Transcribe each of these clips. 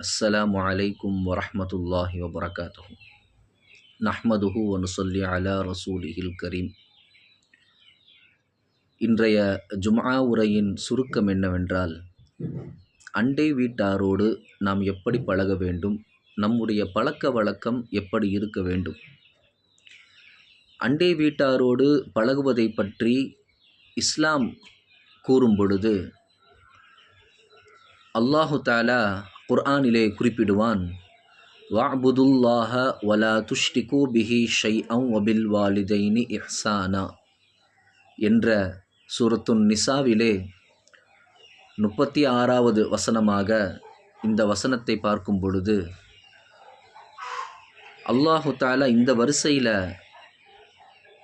அஸ்ஸலாமு அலைக்கும் வரமத்துல்லாஹி வபரகாத்து நஹ்மதுஹு வனுசொல்லி அலா ரசூலிஹில் கரீம். இன்றைய ஜுமா உரையின் சுருக்கம் என்னவென்றால் அண்டை வீட்டாரோடு நாம் எப்படி பழக வேண்டும் நம்முடைய பழக்க வழக்கம் எப்படி இருக்க வேண்டும். அண்டை வீட்டாரோடு பழகுவதை பற்றி இஸ்லாம் கூறும் பொழுது அல்லாஹு தாலா குர்ஆனிலே குறிப்பிடுவான் வாபுதுல்லாஹ வலா துஷ்டிகு பிஹி ஷைஅம் அபில் வாலிதைனி இஹ்சானா என்ற சூரத்துன் நிசாவிலே முப்பத்தி ஆறாவது வசனமாக இந்த வசனத்தை பார்க்கும் பொழுது அல்லாஹு தாலா இந்த வரிசையில்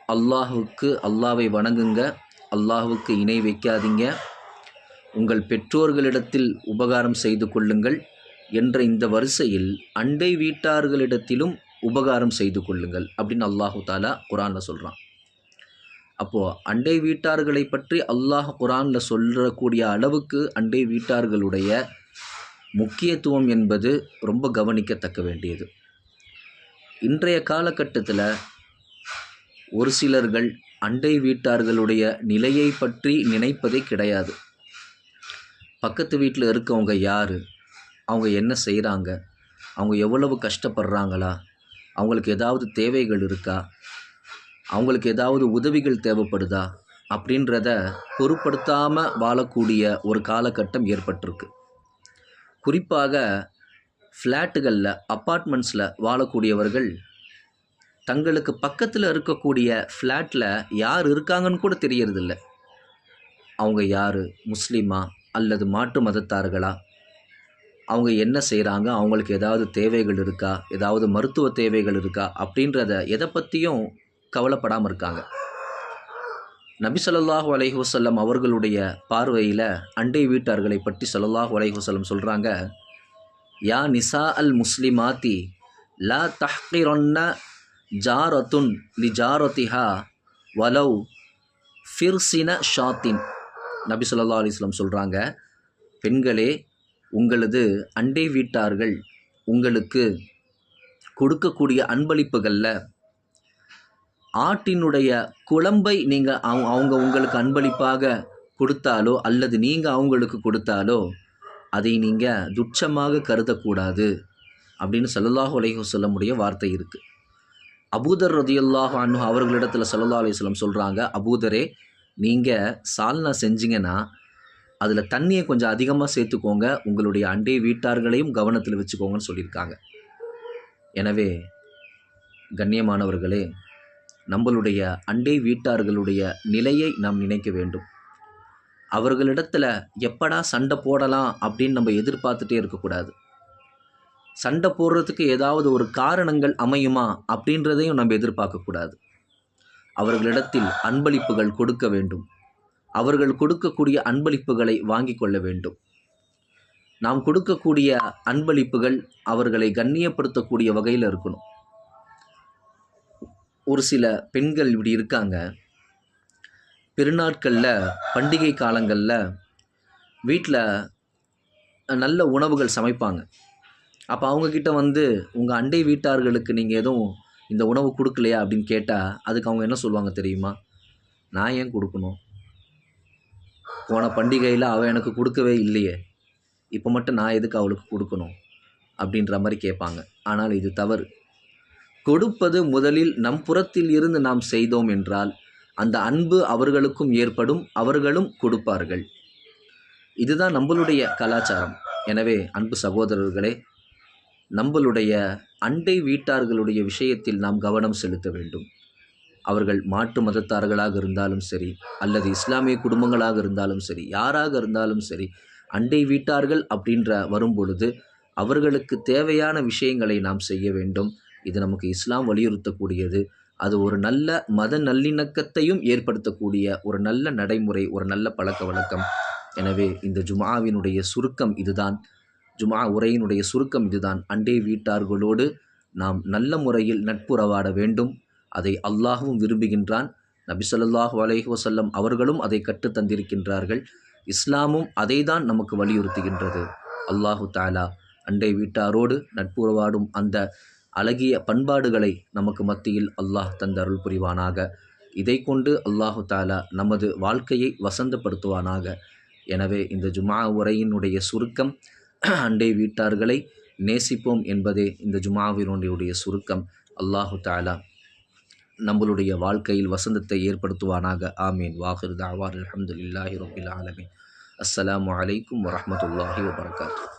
அல்லாஹுக்கு அல்லாவை வணங்குங்க அல்லாஹுக்கு இணை வைக்காதீங்க உங்கள் பெற்றோர்களிடத்தில் உபகாரம் செய்து கொள்ளுங்கள் என்ற இந்த வரிசையில் அண்டை வீட்டார்களிடத்திலும் உபகாரம் செய்து கொள்ளுங்கள் அப்படின்னு அல்லாஹு தாலா குரானில் சொல்கிறான் அப்போது அண்டை வீட்டார்களை பற்றி அல்லாஹ் குரானில் சொல்லக்கூடிய அளவுக்கு அண்டை வீட்டார்களுடைய முக்கியத்துவம் என்பது ரொம்ப கவனிக்கத்தக்க வேண்டியது. இன்றைய காலகட்டத்தில் ஒரு சிலர்கள் அண்டை வீட்டார்களுடைய நிலையை பற்றி நினைப்பதே கிடையாது. பக்கத்து வீட்டில் இருக்கவங்க யார்? அவங்க என்ன செய்கிறாங்க அவங்க எவ்வளவு கஷ்டப்படுறாங்களா? அவங்களுக்கு ஏதாவது தேவைகள் இருக்கா? அவங்களுக்கு ஏதாவது உதவிகள் தேவைப்படுதா? அப்படின்றத பொருட்படுத்தாமல் வாழக்கூடிய ஒரு காலகட்டம் ஏற்பட்டிருக்கு. குறிப்பாக ஃப்ளாட்டுகளில் அப்பார்ட்மெண்ட்ஸில் வாழக்கூடியவர்கள் தங்களுக்கு பக்கத்தில் இருக்கக்கூடிய ஃப்ளாட்டில் யார் இருக்காங்கன்னு கூட தெரியறதில்ல. அவங்க யார்? முஸ்லீமா அல்லது மாற்று மதத்தார்களா? அவங்க என்ன செய்கிறாங்க அவங்களுக்கு ஏதாவது தேவைகள் இருக்கா? ஏதாவது மருத்துவ தேவைகள் இருக்கா? அப்படின்றத எதை பற்றியும் கவலைப்படாமல் இருக்காங்க. நபி சொல்லாஹு அலைஹி அவர்களுடைய பார்வையில் அண்டை வீட்டார்களை பற்றி சொல்லல்லாஹு அலைஹி வஸல்லம் சொல்கிறாங்க யா நிசா அல் முஸ்லிமாத்தி லா தஹ்கிரொன்ன ஜாரத்துன் லி ஜாரத்திஹா வலவ் ஃபிர்சின ஷாத்தின். நபி சொல்லா அலிஸ்லம் சொல்கிறாங்க பெண்களே உங்களது அண்டை வீட்டார்கள் உங்களுக்கு கொடுக்கக்கூடிய அன்பளிப்புகளில் ஆட்டினுடைய குழம்பை நீங்கள் அவங்க அவங்க உங்களுக்கு அன்பளிப்பாக கொடுத்தாலோ அல்லது நீங்கள் அவங்களுக்கு கொடுத்தாலோ அதை நீங்கள் துச்சமாக கருதக்கூடாது அப்படின்னு சல்லல்லாஹு அலைஹு சொல்லமுடைய வார்த்தை இருக்குது அபூதர் ரதியுல்லாஹு அனு அவர்களிடத்தில் சல்லா அலையம் சொல்கிறாங்க அபூதரே நீங்கள் சால்னா செஞ்சீங்கன்னா அதில் தண்ணியை கொஞ்சம் அதிகமாக சேர்த்துக்கோங்க. உங்களுடைய அண்டை வீட்டார்களையும் கவனத்தில் வச்சுக்கோங்கன்னு சொல்லியிருக்காங்க. எனவே கண்ணியமானவர்களே நம்மளுடைய அண்டை வீட்டார்களுடைய நிலையை நாம் நினைக்க வேண்டும். அவர்களிடத்தில் எப்படா சண்டை போடலாம் அப்படின்னு நம்ம எதிர்பார்த்துட்டே இருக்கக்கூடாது. சண்டை போடுறதுக்கு ஏதாவது ஒரு காரணங்கள் அமையுமா அப்படின்றதையும் நம்ம எதிர்பார்க்கக்கூடாது. அவர்களிடத்தில் அன்பளிப்புகள் கொடுக்க வேண்டும். அவர்கள் கொடுக்கக்கூடிய அன்பளிப்புகளை வாங்கி கொள்ள வேண்டும். நாம் கொடுக்கக்கூடிய அன்பளிப்புகள் அவர்களை கண்ணியப்படுத்தக்கூடிய வகையில் இருக்கணும். ஒரு சில பெண்கள் இப்படி இருக்காங்க. பெருநாட்களில் பண்டிகை காலங்களில் வீட்டில் நல்ல உணவுகள் சமைப்பாங்க. அப்போ அவங்கக்கிட்ட வந்து உங்கள் அண்டை வீட்டார்களுக்கு நீங்கள் எதுவும் இந்த உணவு கொடுக்கலையா? அப்படின்னு கேட்டால் அதுக்கு அவங்க என்ன சொல்லுவாங்க தெரியுமா? நான் ஏன் கொடுக்கணும்? போன பண்டிகையில் அவள் எனக்கு கொடுக்கவே இல்லையே. இப்போ மட்டும் நான் எதுக்கு அவளுக்கு கொடுக்கணும்? அப்படின்ற மாதிரி கேட்பாங்க. ஆனால் இது தவறு. கொடுப்பது முதலில் நம் புறத்தில் இருந்து நாம் செய்தோம் என்றால் அந்த அன்பு அவர்களுக்கும் ஏற்படும் அவர்களும் கொடுப்பார்கள். இதுதான் நம்மளுடைய கலாச்சாரம். எனவே அன்பு சகோதரர்களே நம்மளுடைய அண்டை வீட்டார்களுடைய விஷயத்தில் நாம் கவனம் செலுத்த வேண்டும். அவர்கள் மாற்று மதத்தார்களாக இருந்தாலும் சரி அல்லது இஸ்லாமிய குடும்பங்களாக இருந்தாலும் சரி யாராக இருந்தாலும் சரி அண்டை வீட்டார்கள் அப்படின்ற வரும்பொழுது அவர்களுக்கு தேவையான விஷயங்களை நாம் செய்ய வேண்டும். இது நமக்கு இஸ்லாம் வலியுறுத்தக்கூடியது. அது ஒரு நல்ல மத நல்லிணக்கத்தையும் ஏற்படுத்தக்கூடிய ஒரு நல்ல நடைமுறை ஒரு நல்ல பழக்க வழக்கம். எனவே இந்த ஜுமாவினுடைய சுருக்கம் இதுதான். ஜுமா உரையினுடைய சுருக்கம் இதுதான். அண்டை வீட்டார்களோடு நாம் நல்ல முறையில் நட்புறவாட வேண்டும். அதை அல்லாஹுவும் விரும்புகின்றான். நபி சொல்லாஹு அலஹி வசல்லம் அவர்களும் அதை கற்றுத் தந்திருக்கின்றார்கள். இஸ்லாமும் அதை தான் நமக்கு வலியுறுத்துகின்றது. அல்லாஹு தாலா அண்டை வீட்டாரோடு நட்புறவாடும் அந்த அழகிய பண்பாடுகளை நமக்கு மத்தியில் அல்லாஹ் தந்த அருள் புரிவானாக. இதை கொண்டு அல்லாஹு தாலா நமது வாழ்க்கையை வசந்தப்படுத்துவானாக. எனவே இந்த ஜுமா உரையினுடைய சுருக்கம் அண்டை வீட்டார்களை நேசிப்போம் என்பதே இந்த ஜுமாவினுடைய சுருக்கம். அல்லாஹு தாலா நம்மளுடைய வாழ்க்கையில் வசந்தத்தை ஏற்படுத்துவானாக. ஆமீன். வாஹிர் தாவார் அலமதுல்லாஹி ரபில் ஆலமின். அஸ்லாம் அலைக்கும் வரஹமத்துல்லாஹி வபரகாத்து